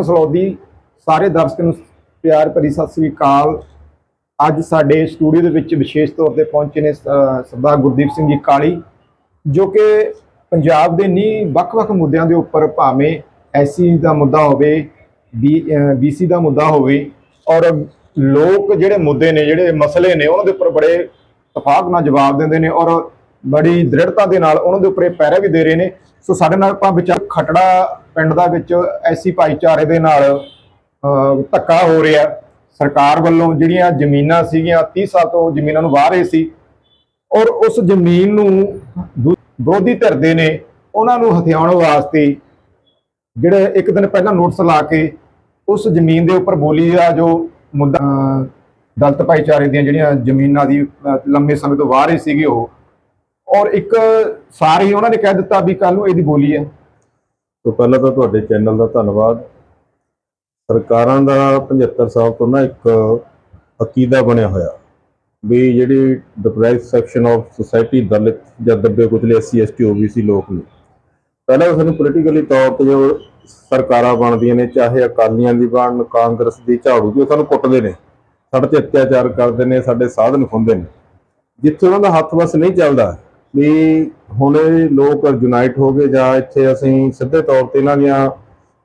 Station Salaudi ਸਾਰੇ ਦਰਸ਼ਕਾਂ ਨੂੰ ਪਿਆਰ ਭਰੀ ਸਤਿ ਸ੍ਰੀ ਅਕਾਲ। ਅੱਜ ਸਾਡੇ ਸਟੂਡੀਓ ਦੇ ਵਿੱਚ ਵਿਸ਼ੇਸ਼ ਤੌਰ ਤੇ ਪਹੁੰਚੇ ਨੇ ਸਰਦਾਰ ਗੁਰਦੀਪ ਸਿੰਘ ਜੀ ਕਾਲੀ, ਜੋ ਕਿ ਪੰਜਾਬ ਦੇ ਨੀ ਵੱਖ-ਵੱਖ ਮੁੱਦਿਆਂ ਦੇ ਉੱਪਰ ਭਾਵੇਂ ਐਸਸੀ ਦਾ ਮੁੱਦਾ ਹੋਵੇ ਬੀਸੀ ਦਾ ਮੁੱਦਾ ਹੋਵੇ, ਔਰ ਲੋਕ ਜਿਹੜੇ ਮੁੱਦੇ ਨੇ, ਜਿਹੜੇ ਮਸਲੇ ਨੇ, ਉਹਨਾਂ ਦੇ ਉੱਪਰ ਬੜੇ ਤਫਾਕ ਨਾਲ ਜਵਾਬ ਦਿੰਦੇ ਨੇ, ਔਰ ਬੜੀ ਦ੍ਰਿੜਤਾ ਦੇ ਨਾਲ ਉਹਨਾਂ ਦੇ ਉੱਪਰ ਇਹ ਪਹਿਰਾ ਵੀ ਦੇ ਰਹੇ ਨੇ। ਸੋ ਸਾਡੇ ਨਾਲ ਆਪਾਂ ਵਿਚਾਰ ਖਟੜਾ ਪਿੰਡ ਦਾ ਵਿੱਚ ਐਸੀ ਭਾਈਚਾਰੇ ਦੇ ਨਾਲ ਧੱਕਾ ਹੋ ਰਿਹਾ। ਸਰਕਾਰ ਵੱਲੋਂ ਜਿਹੜੀਆਂ ਜ਼ਮੀਨਾਂ ਸੀਗੀਆਂ 30 ਸਾਲ ਤੋਂ ਜ਼ਮੀਨਾਂ ਨੂੰ ਵਾਹ ਰਹੇ ਸੀ। ਔਰ ਉਸ ਜ਼ਮੀਨ ਨੂੰ ਵਿਰੋਧੀ ਧਿਰ ਦੇ ਨੇ ਉਹਨਾਂ ਨੂੰ ਹਥਿਆਉਣ ਵਾਸਤੇ ਜਿਹੜੇ ਇੱਕ ਦਿਨ ਪਹਿਲਾਂ ਨੋਟਿਸ ਲਾ ਕੇ ਉਸ ਜ਼ਮੀਨ ਦੇ ਉੱਪਰ ਬੋਲੀ ਦਾ ਜੋ ਮੁੱਦਾ ਦਲਤ ਭਾਈਚਾਰੇ ਦੀਆਂ ਜਿਹੜੀਆਂ ਜ਼ਮੀਨਾਂ ਦੀ ਅਹ, ਲੰਮੇ ਸਮੇਂ ਤੋਂ ਵਾਹ ਰਹੇ ਸੀਗੇ ਉਹ ਔਰ ਇੱਕ ਸਾਰ ਹੀ ਉਹਨਾਂ ਨੇ ਕਹਿ ਦਿੱਤਾ ਵੀ ਕੱਲ ਨੂੰ ਇਹਦੀ ਬੋਲੀ ਹੈ। ਤੋਂ ਪਹਿਲਾਂ ਤਾਂ ਤੁਹਾਡੇ ਚੈਨਲ ਦਾ ਧੰਨਵਾਦ। ਸਰਕਾਰਾਂ ਦਾ 75 ਸਾਲ ਤੋਂ ਨਾ ਇੱਕ ਅਕੀਦਾ ਬਣਿਆ ਹੋਇਆ। ਵੀ ਜਿਹੜੀ ਡਿਪਰਾਈਵ ਸੈਕਸ਼ਨ ਆਫ ਸੁਸਾਇਟੀ ਦਲਿਤ ਜਾਂ ਦੱਬੇ ਕੁਚਲੇ ਐਸਸੀ ਐਸਟੀ ਓਬੀਸੀ ਲੋਕ ਨੇ। ਪਹਿਲਾਂ ਤਾਂ ਸਾਨੂੰ ਪੋਲੀਟੀਕਲੀ ਤੌਰ ਤੇ ਜੋ ਸਰਕਾਰਾਂ ਬਣਦੀਆਂ ਨੇ, ਚਾਹੇ ਅਕਾਲੀਆਂ ਦੀ ਬਣਨ, ਕਾਂਗਰਸ ਦੀ, ਝਾੜੂ ਦੀ, ਉਹ ਸਾਨੂੰ ਕੁੱਟਦੇ ਨੇ। ਸਾਡੇ ਤੇ ਅਤਿਆਚਾਰ ਕਰਦੇ ਨੇ, ਸਾਡੇ ਸਾਧਨ ਖੁੰਦੇ ਨੇ। ਜਿੱਥੇ ਉਹਨਾਂ ਦਾ ਹੱਥ ਵਸ ਨਹੀਂ ਚੱਲਦਾ ਵੀ ਹੁਣ ਲੋਕ ਯੂਨਾਈਟ ਹੋ ਗਏ ਜਾਂ ਇੱਥੇ ਅਸੀਂ ਸਿੱਧੇ ਤੌਰ ਤੇ ਇਹਨਾਂ ਦੀਆਂ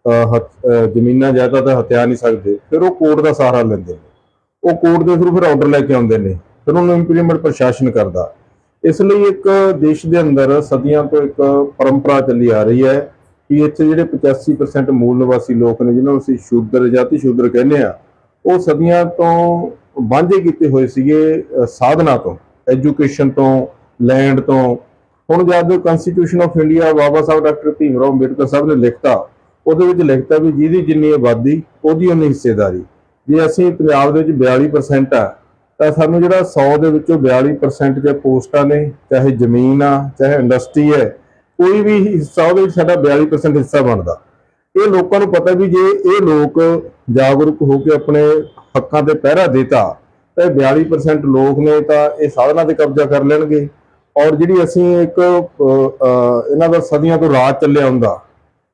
ਅਹ, ਹਥ- ਅਹ, ਜ਼ਮੀਨਾਂ ਜਾਇਦਾਦ ਹਥਿਆ ਨਹੀਂ ਸਕਦੇ ਫਿਰ ਉਹ ਕੋਰਟ ਦਾ ਸਹਾਰਾ ਲੈਂਦੇ ਨੇ। ਉਹ ਕੋਰਟ ਦੇ ਥਰੂ ਫਿਰ ਆਰਡਰ ਲੈ ਕੇ ਆਉਂਦੇ ਨੇ ਫਿਰ ਉਹਨੂੰ ਇੰਪਲੀਮੈਂਟ ਪ੍ਰਸ਼ਾਸਨ ਕਰਦਾ। ਇਸ ਲਈ ਇੱਕ ਦੇਸ਼ ਦੇ ਅੰਦਰ ਸਦੀਆਂ ਤੋਂ ਇੱਕ ਪਰੰਪਰਾ ਚੱਲੀ ਆ ਰਹੀ ਹੈ ਕਿ ਇੱਥੇ ਜਿਹੜੇ 85% ਮੂਲ ਨਿਵਾਸੀ ਲੋਕ ਨੇ ਜਿਹਨਾਂ ਨੂੰ ਅਸੀਂ ਸ਼ੂਦਰ ਜਾਤੀ ਸ਼ੂਦਰ ਕਹਿੰਦੇ ਆ ਉਹ ਸਦੀਆਂ ਤੋਂ ਵਾਂਝੇ ਕੀਤੇ ਹੋਏ ਸੀਗੇ ਅਹ, ਸਾਧਨਾ ਤੋਂ ਐਜੂਕੇਸ਼ਨ ਤੋਂ ਲੈਂਡ ਤੋਂ। ਹੁਣ ਜਦ constitution of India Baba Sahib doctor Bhim Rao Ambedkar Sahib ਨੇ ਲਿਖਤਾ, ਉਹਦੇ ਵਿੱਚ ਲਿਖਤਾ ਵੀ ਜਿਹਦੀ ਜਿੰਨੀ ਆਬਾਦੀ, ਉਹਦੀ ਉਨੀ ਹਿੱਸੇਦਾਰੀ। ਜੇ ਅਸੀਂ ਪੰਜਾਬ ਦੇ ਵਿੱਚ 42% ਆ, ਤਾਂ ਸਾਨੂੰ ਜਿਹੜਾ 100 ਦੇ ਵਿੱਚੋਂ 42% ਜੇ ਪੋਸਟਾਂ ਨੇ, ਚਾਹੇ ਜ਼ਮੀਨ ਆ, ਚਾਹੇ ਇੰਡਸਟਰੀ ਹੈ, ਕੋਈ ਵੀ ਹਿੱਸਾ ਉਹਦੇ ਵਿੱਚ ਸਾਡਾ 42% ਹਿੱਸਾ ਬਣਦਾ। ਇਹ ਲੋਕਾਂ ਨੂੰ ਪਤਾ ਵੀ ਜੇ ਇਹ ਲੋਕ ਜਾਗਰੂਕ ਹੋ ਕੇ ਆਪਣੇ ਹੱਕਾਂ ਤੇ ਪਹਿਰਾ ਦੇਤਾ, ਤਾਂ ਇਹ 42% ਲੋਕ ਨੇ ਤਾਂ ਇਹ ਸਾਧਨਾਂ ਤੇ ਕਬਜ਼ਾ ਕਰ ਲੈਣਗੇ। ਔਰ ਜਿਹੜੀ ਅਸੀਂ ਇੱਕ ਇਹਨਾਂ ਦਾ ਸਦੀਆਂ ਤੋਂ ਰਾਜ ਚੱਲਿਆ ਹੁੰਦਾ,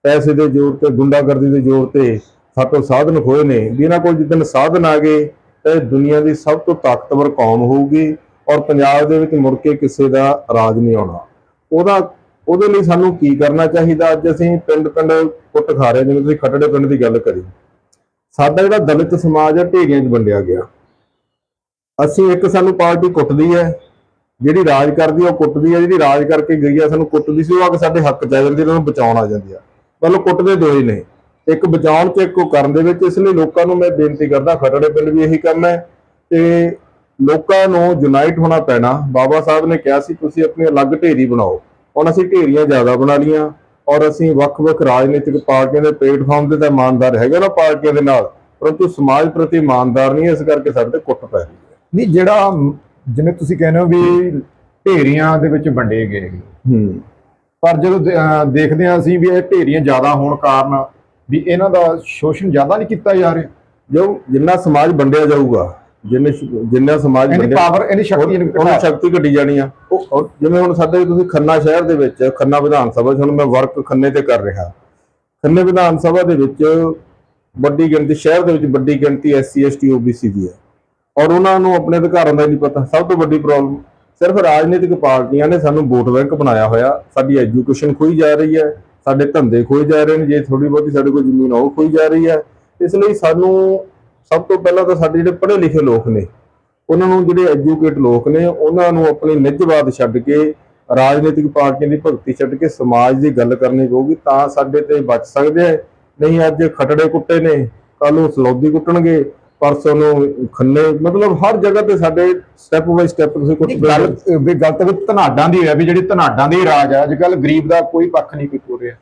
ਪੈਸੇ ਦੇ ਜ਼ੋਰ ਤੇ, ਗੁੰਡਾਗਰਦੀ ਦੇ ਜ਼ੋਰ ਤੇ ਸਾਤੋਂ ਸਾਧਨ ਹੋਏ ਨੇ, ਵੀ ਇਹਨਾਂ ਕੋਲ ਜਿੱਦਣ ਸਾਧਨ ਆ ਗਏ, ਤਾਂ ਇਹ ਦੁਨੀਆ ਦੀ ਸਭ ਤੋਂ ਤਾਕਤਵਰ ਕੌਮ ਹੋਊਗੀ ਔਰ ਪੰਜਾਬ ਦੇ ਵਿੱਚ ਮੁੜ ਕੇ ਕਿਸੇ ਦਾ ਰਾਜ ਨਹੀਂ ਆਉਣਾ। ਉਹਦਾ, ਉਹਦੇ ਲਈ ਸਾਨੂੰ ਕੀ ਕਰਨਾ ਚਾਹੀਦਾ? ਅੱਜ ਅਸੀਂ ਪਿੰਡ ਪਿੰਡ ਕੁੱਟ ਖਾ ਰਹੇ ਜਿਵੇਂ ਤੁਸੀਂ ਖੱਟੜੇ ਪਿੰਡ ਦੀ ਗੱਲ ਕਰੀ। ਸਾਡਾ ਜਿਹੜਾ ਦਲਿਤ ਸਮਾਜ ਹੈ ਢੇਰੀਆਂ 'ਚ ਵੰਡਿਆ ਗਿਆ। ਅਸੀਂ ਇੱਕ ਸਾਨੂੰ ਪਾਰਟੀ ਕੁੱਟਦੀ ਹੈ ਜਿਹੜੀ ਰਾਜ ਕਰਦੀ ਆ, ਉਹ ਕੁੱਟਦੀ ਆ, ਜਿਹੜੀ ਰਾਜ ਕਰਕੇ ਗਈ ਆ, ਸਾਨੂੰ ਕੁੱਟਦੀ ਸੀ, ਉਹ ਆ ਕੇ ਸਾਡੇ ਹੱਕ ਚ ਆ ਜਾਂਦੀ ਉਹਨਾਂ ਨੂੰ ਬਚਾਉਣ ਆ ਜਾਂਦੀ ਆ। ਮਤਲਬ ਕੁੱਟਦੇ ਦੋ ਹੀ ਨੇ ਇੱਕ ਬਚਾਉਣ ਚ, ਇੱਕ ਕਰਨ ਦੇ ਵਿੱਚ, ਇਸ ਲਈ ਲੋਕਾਂ ਨੂੰ ਮੈਂ ਬੇਨਤੀ ਕਰਦਾ ਖਟੜੇ ਪਿੰਡ ਵੀ ਇਹੀ ਕੰਮ ਹੈ ਤੇ ਲੋਕਾਂ ਨੂੰ ਯੂਨਾਈਟ ਹੋਣਾ ਪੈਣਾ। ਬਾਬਾ ਸਾਹਿਬ ਨੇ ਕਿਹਾ ਸੀ, ਤੁਸੀਂ ਆਪਣੀ ਅਲੱਗ ਢੇਰੀ ਬਣਾਓ। ਹੁਣ ਅਸੀਂ ਢੇਰੀਆਂ ਜ਼ਿਆਦਾ ਬਣਾ ਲੀਆਂ ਔਰ ਅਸੀਂ ਵੱਖ-ਵੱਖ ਰਾਜਨੀਤਿਕ ਪਾਰਟੀਆਂ ਦੇ ਪਲੇਟਫਾਰਮ ਤੇ ਤਾਂ ਇਮਾਨਦਾਰ ਹੈਗੇ ਨਾ ਪਾਰਟੀਆਂ ਦੇ ਨਾਲ, ਪਰੰਤੂ ਸਮਾਜ ਪ੍ਰਤੀ ਇਮਾਨਦਾਰ ਨਹੀਂ, ਇਸ ਕਰਕੇ ਸਾਡੇ ਤੇ ਕੁੱਟ ਪੈ ਰਹੀ ਹੈ। ਨਹੀਂ, ਜਿਹੜਾ ਜਿਵੇਂ ਤੁਸੀਂ ਕਹਿੰਦੇ ਹੋ ਵੀ ਢੇਰੀਆਂ ਦੇ ਵਿੱਚ ਵੰਡੇ ਗਏ ਹੂੰ। ਪਰ ਜਦੋਂ ਦੇਖਦੇ ਹਾਂ ਅਸੀਂ ਵੀ ਇਹ ਢੇਰੀਆਂ ਜ਼ਿਆਦਾ ਹੋਣ ਕਾਰਨ ਵੀ ਇਹਨਾਂ ਦਾ ਸ਼ੋਸ਼ਣ ਜ਼ਿਆਦਾ ਨਹੀਂ ਕੀਤਾ ਜਾ ਰਿਹਾ। ਜੋ ਜਿੰਨਾ ਸਮਾਜ ਵੰਡਿਆ ਜਾਊਗਾ ਜਿੰਨੇ ਜਿੰਨਾ ਸਮਾਜ ਵੰਡਿਆ ਪਾਵਰ ਇਹਦੀ ਸ਼ਕਤੀ ਇਹਨੂੰ ਉਹਨਾਂ ਸ਼ਕਤੀ ਘਟੀ ਜਾਣੀ ਆ। ਉਹ ਜਿਵੇਂ ਹੁਣ ਸਾਡੇ ਤੁਸੀਂ ਖੰਨਾ ਸ਼ਹਿਰ ਦੇ ਵਿੱਚ ਖੰਨਾ ਵਿਧਾਨ ਸਭਾ ਹੁਣ ਮੈਂ ਵਰਕ ਖੰਨੇ ਤੇ ਕਰ ਰਿਹਾ। ਖੰਨੇ ਵਿਧਾਨ ਸਭਾ ਦੇ ਵਿੱਚ ਵੱਡੀ ਗਿਣਤੀ ਸ਼ਹਿਰ ਦੇ ਵਿੱਚ ਵੱਡੀ ਗਿਣਤੀ ਐਸਸੀ ਐਸਟੀ ਓਬੀਸੀ ਦੀ ਹੈ। ਔਰ ਉਹਨਾਂ ਨੂੰ ਆਪਣੇ ਅਧਿਕਾਰਾਂ ਦਾ ਨਹੀਂ ਪਤਾ। ਸਭ ਤੋਂ ਵੱਡੀ ਪ੍ਰੋਬਲਮ ਸਿਰਫ ਰਾਜਨੀਤਿਕ ਪਾਰਟੀਆਂ ਨੇ ਸਾਨੂੰ ਵੋਟ ਬੈਂਕ ਬਣਾਇਆ ਹੋਇਆ। ਸਾਡੀ ਐਜੂਕੇਸ਼ਨ ਖੋਈ ਜਾ ਰਹੀ ਹੈ, ਸਾਡੇ ਧੰਦੇ ਖੋਏ ਜਾ ਰਹੇ ਨੇ, ਜੇ ਥੋੜੀ ਬਹੁਤੀ ਸਾਡੇ ਕੋਲ ਜ਼ਮੀਨ ਆ, ਉਹ ਖੋਈ ਜਾ ਰਹੀ ਹੈ। ਇਸ ਲਈ ਸਾਨੂੰ ਸਭ ਤੋਂ ਪਹਿਲਾਂ ਤਾਂ ਸਾਡੇ ਜਿਹੜੇ ਪੜ੍ਹੇ ਲਿਖੇ ਲੋਕ ਨੇ, ਉਹਨਾਂ ਨੂੰ ਜਿਹੜੇ ਐਜੂਕੇਟ ਲੋਕ ਨੇ, ਉਹਨਾਂ ਨੂੰ ਆਪਣੀ ਨਿੱਜਵਾਦ ਛੱਡ ਕੇ, ਰਾਜਨੀਤਿਕ ਪਾਰਟੀਆਂ ਦੀ ਭਗਤੀ ਛੱਡ ਕੇ ਸਮਾਜ ਦੀ ਗੱਲ ਕਰਨੀ ਪਊਗੀ, ਤਾਂ ਸਾਡੇ ਤੇ ਬਚ ਸਕਦੇ ਆ ਨਹੀਂ, ਅੱਜ ਖਟੜੇ ਕੁੱਟੇ ਨੇ ਕੱਲ ਨੂੰ ਸਲੌਦੀ ਕੁੱਟਣਗੇ। ਪਰਸੋਂ ਨੂੰ ਖੰਨੇ ਮਤਲਬ ਹਰ ਜਗ੍ਹਾ ਤੇ ਸਾਡੇ ਸਟੈਪ ਬਾਈ ਸਟੈਪ ਤੁਸੀਂ ਨਹੀਂ, ਗੱਲ ਵੀ ਗੱਲ ਤਾਂ ਧਨਾਡਾਂ ਦੀ ਹੈ ਵੀ ਜਿਹੜੀ ਧਨਾਡਾਂ ਦੀ ਰਾਜ ਹੈ ਅੱਜ ਕੱਲ ਗਰੀਬ ਦਾ ਕੋਈ ਪੱਖ ਨਹੀਂ ਕੋਈ ਹੋ ਰਿਹਾ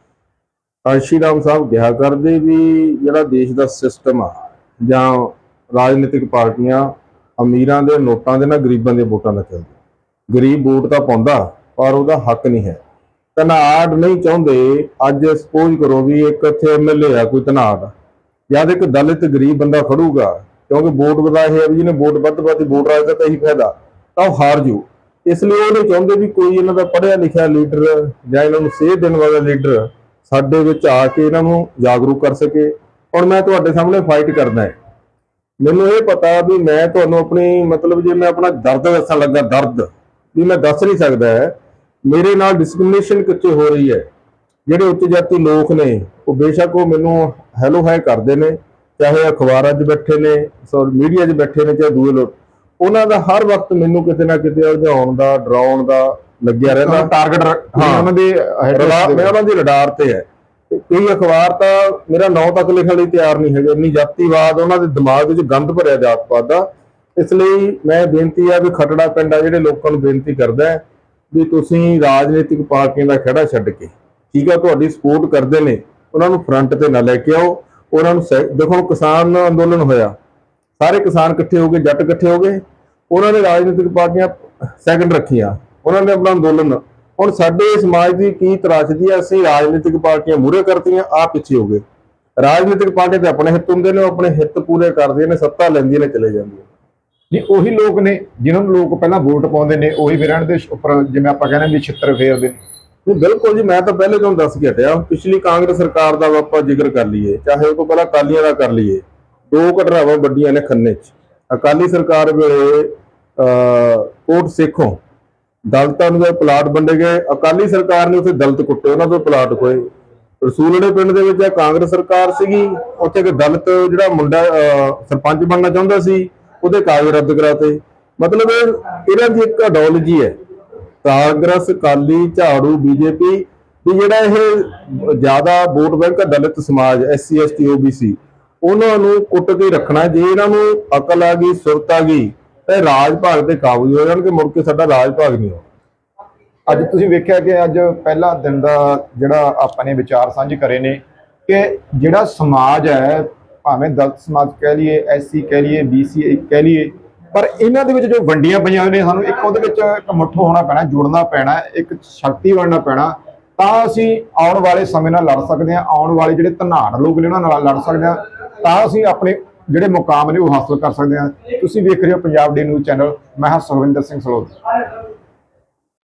ਰਾਮ ਸਾਹਿਬ ਕਿਹਾ ਕਰਦੇ ਵੀ ਜਿਹੜਾ ਦੇਸ਼ ਦਾ ਸਿਸਟਮ ਆ ਜਾਂ ਰਾਜਨੀਤਿਕ ਪਾਰਟੀਆਂ ਅਮੀਰਾਂ ਦੇ ਨੋਟਾਂ ਦੇ ਨਾਲ ਗਰੀਬਾਂ ਦੇ ਵੋਟਾਂ ਨਾਲ ਚੱਲਦੀ। ਗਰੀਬ ਵੋਟ ਤਾਂ ਪਾਉਂਦਾ ਪਰ ਉਹਦਾ ਹੱਕ ਨਹੀਂ ਹੈ। ਧਨਾੜ ਨਹੀਂ ਚਾਹੁੰਦੇ ਅੱਜ ਸਪੋਜ਼ ਕਰੋ ਵੀ ਇੱਕ ਇੱਥੇ ਐਮਐਲਏ ਆ ਕੋਈ ਧਨਾੜ। ਜਦ ਇੱਕ ਦਲਿਤ ਗਰੀਬ ਬੰਦਾ ਖੜੂਗਾ ਕਿਉਂਕਿ ਵੋਟ ਦਾ ਇਹ ਹੈ ਵੀ ਜਿਹਨੇ ਵੋਟ ਵੱਧ ਵੱਧ ਵੋਟ ਰਾਜ ਦਾ ਤਾਂ ਇਹੀ ਫਾਇਦਾ। ਤਾਂ ਉਹ ਹਾਰ ਜੂ। ਇਸ ਲਈ ਉਹ ਨਹੀਂ ਚਾਹੁੰਦੇ ਵੀ ਕੋਈ ਇਹਨਾਂ ਦਾ ਪੜ੍ਹਿਆ ਲਿਖਿਆ ਲੀਡਰ ਜਾਂ ਇਹਨਾਂ ਨੂੰ ਸੇਧ ਦੇਣ ਵਾਲਾ ਲੀਡਰ ਸਾਡੇ ਵਿੱਚ ਆ ਕੇ ਇਹਨਾਂ ਨੂੰ ਜਾਗਰੂਕ ਕਰ ਸਕੇ। ਹੁਣ ਮੈਂ ਤੁਹਾਡੇ ਸਾਹਮਣੇ ਫਾਈਟ ਕਰਦਾ ਹੈ। ਮੈਨੂੰ ਇਹ ਪਤਾ ਵੀ ਮੈਂ ਤੁਹਾਨੂੰ ਆਪਣੀ ਮਤਲਬ ਜੇ ਮੈਂ ਆਪਣਾ ਦਰਦ ਦੱਸਣ ਲੱਗਾ, ਦਰਦ, ਵੀ ਮੈਂ ਦੱਸ ਨਹੀਂ ਸਕਦਾ। ਹੈ ਮੇਰੇ ਨਾਲ ਡਿਸਕ੍ਰਿਮੀਨੇਸ਼ਨ ਕਿੱਥੇ ਹੋ ਰਹੀ ਹੈ? ਜਿਹੜੇ ਉੱਚ ਜਾਤੀ ਲੋਕ ਨੇ, ਉਹ ਬੇਸ਼ੱਕ ਉਹ ਮੈਨੂੰ ਹੈਲੋ ਹਾਈ ਕਰਦੇ ਨੇ। ਚਾਹੇ ਅਖਬਾਰਾਂ 'ਚ ਬੈਠੇ ਨੇ ਸੋ ਮੀਡੀਆ 'ਚ ਬੈਠੇ ਨੇ ਚਾਹੇ ਦੂਏ ਲੋਕ ਉਹਨਾਂ ਦਾ ਹਰ ਵਕਤ ਮੈਨੂੰ ਕਿਤੇ ਨਾ ਕਿਤੇ ਉਲਝਾਉਣ ਦਾ ਡਰਾਉਣ ਦਾ ਲੱਗਿਆ ਰਹਿੰਦਾ। ਟਾਰਗੇਟ ਹਾਂ। ਉਹਨਾਂ ਦੇ ਮੈਂ ਉਹਨਾਂ ਦੀ ਰਡਾਰ ਤੇ ਹੈ। ਕਈ ਅਖਬਾਰ ਤਾਂ ਮੇਰਾ ਨਾਂ ਤੱਕ ਲਿਖਣ ਲਈ ਤਿਆਰ ਨਹੀਂ ਹੈਗੇ ਇੰਨੀ ਜਾਤੀਵਾਦ ਉਹਨਾਂ ਦੇ ਦਿਮਾਗ ਵਿੱਚ ਗੰਦ ਭਰਿਆ ਜਾਤਪਾਤ ਦਾ। ਇਸ ਲਈ ਮੈਂ ਬੇਨਤੀ ਆ ਵੀ ਖਟੜਾ ਪਿੰਡ ਆ ਜਿਹੜੇ ਲੋਕਾਂ ਨੂੰ ਬੇਨਤੀ ਕਰਦਾ ਵੀ ਤੁਸੀਂ ਰਾਜਨੀਤਿਕ ਪਾਰਟੀਆਂ ਦਾ ਖੜਾ ਛੱਡ ਕੇ ਠੀਕ ਆ ਤੁਹਾਡੀ ਸਪੋਰਟ ਕਰਦੇ ਨੇ ਉਹਨਾਂ ਨੂੰ ਫਰੰਟ ਤੇ ਨਾ ਲੈ ਕੇ ਆਓ। ਉਹਨਾਂ ਨੂੰ ਸਹਿ- ਦੇਖੋ ਕਿਸਾਨ ਅੰਦੋਲਨ ਹੋਇਆ। ਸਾਰੇ ਕਿਸਾਨ ਇਕੱਠੇ ਹੋ ਗਏ, ਜੱਟ ਇਕੱਠੇ ਹੋ ਗਏ। ਉਹਨਾਂ ਨੇ ਰਾਜਨੀਤਿਕ ਪਾਰਟੀਆਂ ਸੈਕੰਡ ਰੱਖੀਆਂ। ਉਹਨਾਂ ਨੇ ਆਪਣਾ ਅੰਦੋਲਨ ਹੁਣ ਸਾਡੇ ਸਮਾਜ ਦੀ ਕੀ ਤਰਾਸ਼ਦੀ ਹੈ ਅਸੀਂ ਰਾਜਨੀਤਿਕ ਪਾਰਟੀਆਂ ਮੂਹਰੇ ਕਰਤੀਆਂ ਆ ਪਿੱਛੇ ਹੋ ਗਏ। ਰਾਜਨੀਤਿਕ ਪਾਰਟੀਆਂ ਤੇ ਆਪਣੇ ਹਿੱਤ ਹੁੰਦੇ ਨੇ, ਉਹ ਆਪਣੇ ਹਿੱਤ ਪੂਰੇ ਕਰਦੀਆਂ ਨੇ, ਸੱਤਾ ਲੈਂਦੀਆਂ ਨੇ, ਚਲੇ ਜਾਂਦੀਆਂ ਨੇ। ਉਹੀ ਲੋਕ ਨੇ, ਜਿਹਨਾਂ ਨੂੰ ਲੋਕ ਪਹਿਲਾਂ ਵੋਟ ਪਾਉਂਦੇ ਨੇ, ਉਹੀ ਫਿਰ ਇਹਨਾਂ ਦੇ ਉੱਪਰ, ਜਿਵੇਂ ਆਪਾਂ ਕਹਿੰਦੇ ਵੀ ਛਿੱਤਰ ਫੇਰਦੇ ਨੇ। ਨਹੀਂ ਬਿਲਕੁਲ ਜੀ ਮੈਂ ਤਾਂ ਪਹਿਲੇ ਤੁਹਾਨੂੰ ਦੱਸ ਕੇ ਹਟਿਆ। ਪਿਛਲੀ ਕਾਂਗਰਸ ਸਰਕਾਰ ਦਾ ਆਪਾਂ ਜ਼ਿਕਰ ਕਰ ਲਈਏ ਚਾਹੇ ਉਹ ਤੋਂ ਪਹਿਲਾਂ ਅਕਾਲੀਆਂ ਦਾ ਕਰ ਲਈਏ ਦੋ ਘਟਨਾਵਾਂ ਵੱਡੀਆਂ ਨੇ ਖੰਨੇ 'ਚ। ਅਕਾਲੀ ਸਰਕਾਰ ਵੇਲੇ ਅਹ, ਕੋਟ ਸੇਖੋਂ ਦਲਤਾਂ ਨੂੰ ਪਲਾਟ ਵੰਡੇ ਗਏ। ਅਕਾਲੀ ਸਰਕਾਰ ਨੇ ਉੱਥੇ ਦਲਤ ਕੁੱਟੇ ਉਹਨਾਂ ਤੋਂ ਪਲਾਟ ਖੋਏ। ਰਸੂਲੜੇ ਪਿੰਡ ਦੇ ਵਿੱਚ ਕਾਂਗਰਸ ਸਰਕਾਰ ਸੀਗੀ ਉੱਥੇ ਇੱਕ ਦਲਤ ਜਿਹੜਾ ਮੁੰਡਾ ਸਰਪੰਚ ਬਣਨਾ ਚਾਹੁੰਦਾ ਸੀ ਉਹਦੇ ਕਾਗਜ਼ ਰੱਦ ਕਰਾਤੇ। ਮਤਲਬ ਇਹਨਾਂ ਦੀ ਇੱਕ ਆਈਡੀਓਲੋਜੀ ਹੈ। ਕਾਂਗਰਸ ਕਾਲੀ ਝਾੜੂ, ਬੀਜੇਪੀ ਵੀ ਜਿਹੜਾ ਇਹ ਜ਼ਿਆਦਾ ਵੋਟ ਬੈਂਕ ਹੈ ਦਲਿਤ ਸਮਾਜ, ਐਸਸੀ, ਐਸਟੀ, ਓਬੀਸੀ, ਉਹਨਾਂ ਨੂੰ ਕੁੱਟ ਕੇ ਰੱਖਣਾ, ਜੇ ਇਹਨਾਂ ਨੂੰ ਅਕਲ ਆ ਗਈ, ਸੁਰਤ ਆ ਗਈ, ਤੇ ਰਾਜ ਭਾਗ ਤੇ ਕਾਬੂ ਹੋ ਜਾਣਗੇ, ਮੁੜ ਕੇ ਸਾਡਾ ਰਾਜ ਭਾਗ ਨਹੀਂ ਹੋ ਅੱਜ ਤੁਸੀਂ ਵੇਖਿਆ ਕਿ ਅੱਜ ਪਹਿਲਾ ਦਿਨ ਦਾ ਜਿਹੜਾ ਆਪਾਂ ਨੇ ਵਿਚਾਰ ਸਾਂਝੇ ਕਰੇ ਨੇ ਕਿ ਜਿਹੜਾ ਸਮਾਜ ਹੈ, ਭਾਵੇਂ ਦਲਿਤ ਸਮਾਜ ਕਹਿ ਲਈਏ, ਐਸਸੀ ਕਹਿ ਲਈਏ, ਬੀਸੀ ਕਹਿ ਲਈਏ ਪਰ ਇਹਨਾਂ ਦੇ ਵਿੱਚ ਜੋ ਵੰਡੀਆਂ ਪਈਆਂ ਹੋਈਆਂ ਨੇ, ਸਾਨੂੰ ਇੱਕ ਉਹਦੇ ਵਿੱਚ ਇੱਕ ਮੁੱਠ ਹੋਣਾ ਪੈਣਾ, ਜੁੜਨਾ ਪੈਣਾ, ਇੱਕ ਸ਼ਕਤੀ ਬਣਨਾ ਪੈਣਾ, ਤਾਂ ਅਸੀਂ ਆਉਣ ਵਾਲੇ ਸਮੇਂ ਨਾਲ ਲੜ ਸਕਦੇ ਹਾਂ, ਆਉਣ ਵਾਲੇ ਜਿਹੜੇ ਧਨਾੜ ਲੋਕ ਨੇ ਉਹਨਾਂ ਨਾਲ ਲੜ ਸਕਦੇ ਹਾਂ, ਤਾਂ ਅਸੀਂ ਆਪਣੇ ਜਿਹੜੇ ਮੁਕਾਮ ਨੇ ਉਹ ਹਾਸਲ ਕਰ ਸਕਦੇ ਹਾਂ। ਤੁਸੀਂ ਵੇਖ ਰਹੇ ਹੋ ਪੰਜਾਬ ਡੀ ਨਿਊਜ਼ ਚੈਨਲ, ਮੈਂ ਹਾਂ ਸੁਖਵਿੰਦਰ ਸਿੰਘ ਸਲੋਦ।